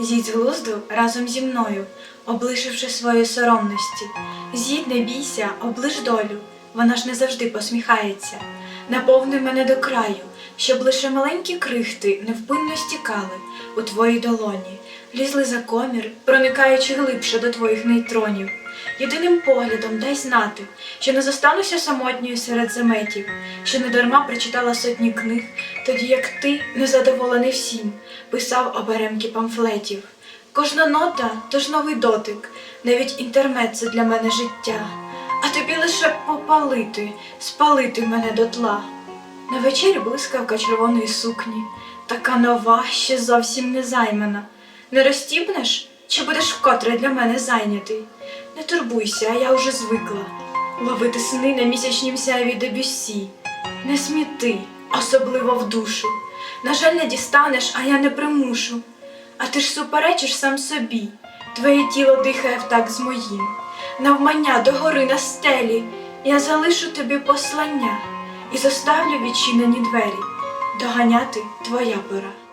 З'їдь з глузду разом зі мною, облишивши свої соромності. З'їдь, не бійся, облиш долю, вона ж не завжди посміхається. Наповни мене до краю, щоб лише маленькі крихти невпинно стікали у твої долоні, лізли за комір, проникаючи глибше до твоїх нейтронів. Єдиним поглядом дай знати, що не зостануся самотньою серед заметів, що не дарма прочитала сотні книг, тоді як ти, незадоволений всім, писав оберемки памфлетів. Кожна нота то ж новий дотик, навіть інтермет це для мене життя, а тобі лише попалити, спалити мене дотла. На вечері блискавка червоної сукні, така нова, ще зовсім не займана. Не розтібнеш, чи будеш вкотре для мене зайнятий? Не турбуйся, а я вже звикла ловити сни на місячнім сяйві дебюсі. Не сміти, особливо в душу. На жаль, не дістанеш, а я не примушу. А ти ж суперечиш сам собі, твоє тіло дихає втак з моїм. Навмання до гори на стелі, я залишу тобі послання і заставлю відчинені двері. Доганяти твоя пора.